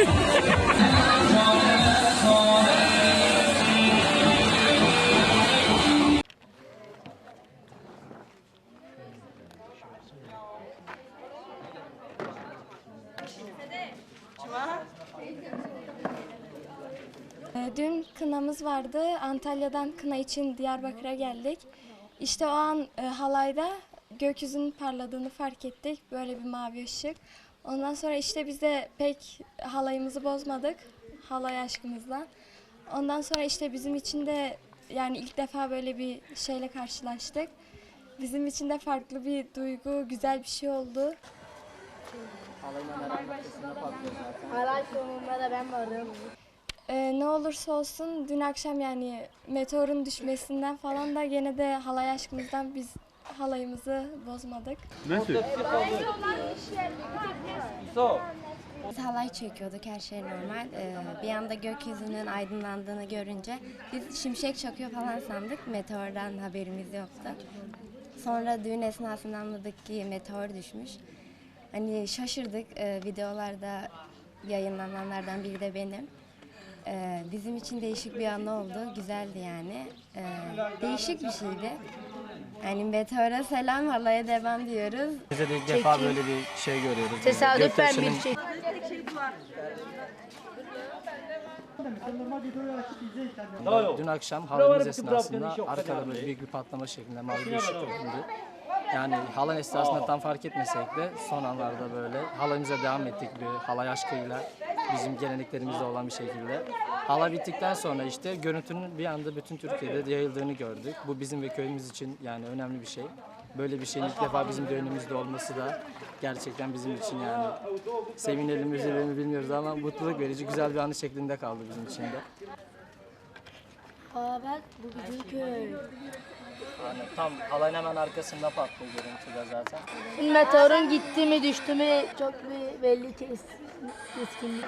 Ee, Dün kınamız vardı. Antalya'dan kına için Diyarbakır'a geldik. İşte o an e, halayda gökyüzünün parladığını fark ettik. Böyle bir mavi ışık. Ondan sonra işte biz de pek halayımızı bozmadık. Halay aşkımızla. Ondan sonra işte bizim için de yani ilk defa böyle bir şeyle karşılaştık. Bizim için de farklı bir duygu, güzel bir şey oldu. Halay sonunda da ben varım. Ee, ne olursa olsun dün akşam yani meteorun düşmesinden falan da gene de halay aşkımızdan biz halayımızı bozmadık. Biz halay çekiyorduk her şey normal. Ee, bir anda gökyüzünün aydınlandığını görünce biz şimşek çakıyor falan sandık. Meteordan haberimiz yoktu. Sonra düğün esnasında anladık ki meteor düşmüş. Hani şaşırdık. Ee, videolarda yayınlananlardan biri de benim. Ee, bizim için değişik bir anı oldu. Güzeldi yani. Ee, değişik bir şeydi. Yani meteora selam, halaya devam diyoruz. Bize de ilk defa böyle bir şey görüyoruz. Tesadüfen bir şey. Dün akşam halamız esnasında arkada böyle büyük bir patlama şeklinde mavi bir ışık göründü. Yani halan esnasında tam fark etmesek de son anlarda böyle halamıza devam ettik bir halay aşkıyla bizim geleneklerimizde olan bir şekilde. Hala bittikten sonra işte görüntünün bir anda bütün Türkiye'de yayıldığını gördük. Bu bizim ve köyümüz için yani önemli bir şey. Böyle bir şeyin ilk defa bizim düğünümüzde olması da gerçekten bizim için yani sevinelim üzülelim bilmiyoruz ama mutluluk verici güzel bir anı şeklinde kaldı bizim için de. Aa bak bu bizim köy. Yani tam halayın hemen arkasında patlıyor görüntüde zaten. Meteorun gitti mi düştü mü çok bir belli kes, keskinlik.